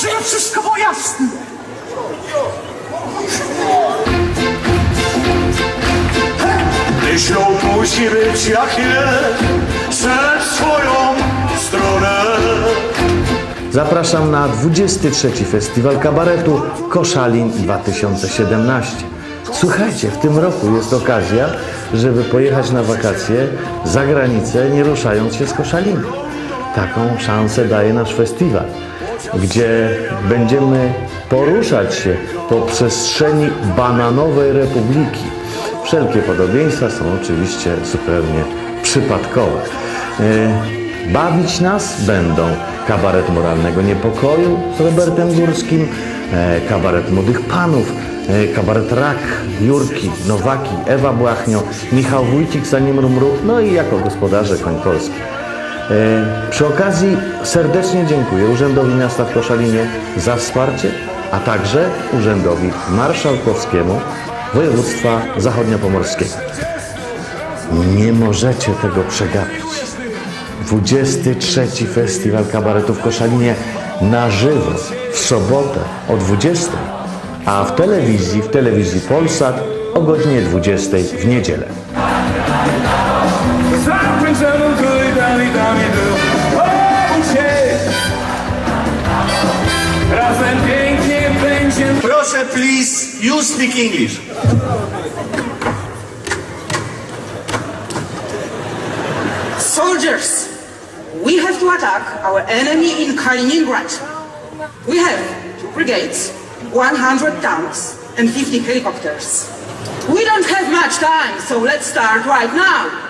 żeby wszystko było jasne. Ślub musi być jak ze swoją stronę. Zapraszam na 23. Festiwal Kabaretu Koszalin 2017. Słuchajcie, w tym roku jest okazja, żeby pojechać na wakacje za granicę, nie ruszając się z Koszalina. Taką szansę daje nasz festiwal, gdzie będziemy poruszać się po przestrzeni bananowej republiki. Wszelkie podobieństwa są oczywiście zupełnie przypadkowe. E, Bawić nas będą kabaret moralnego niepokoju z Robertem Górskim, e, kabaret młodych panów, e, kabaret Rak, Jurki, Nowaki, Ewa Błachnio, Michał Wójcik, zanim Mru, no i jako gospodarze Koń Polski. E, Przy okazji serdecznie dziękuję Urzędowi Miasta w Koszalinie za wsparcie, a także Urzędowi Marszałkowskiemu Województwa Zachodniopomorskiego. Nie możecie tego przegapić. 23. Festiwal Kabaretu w Koszalinie na żywo w sobotę o 20, a w telewizji, w telewizji Polsat o godzinie 20 w niedzielę. Proszę, please, you speak English. Soldiers, we have to attack our enemy in Kaliningrad. We have two brigades, 100 tanks, and 50 helicopters. We don't have much time, so let's start right now.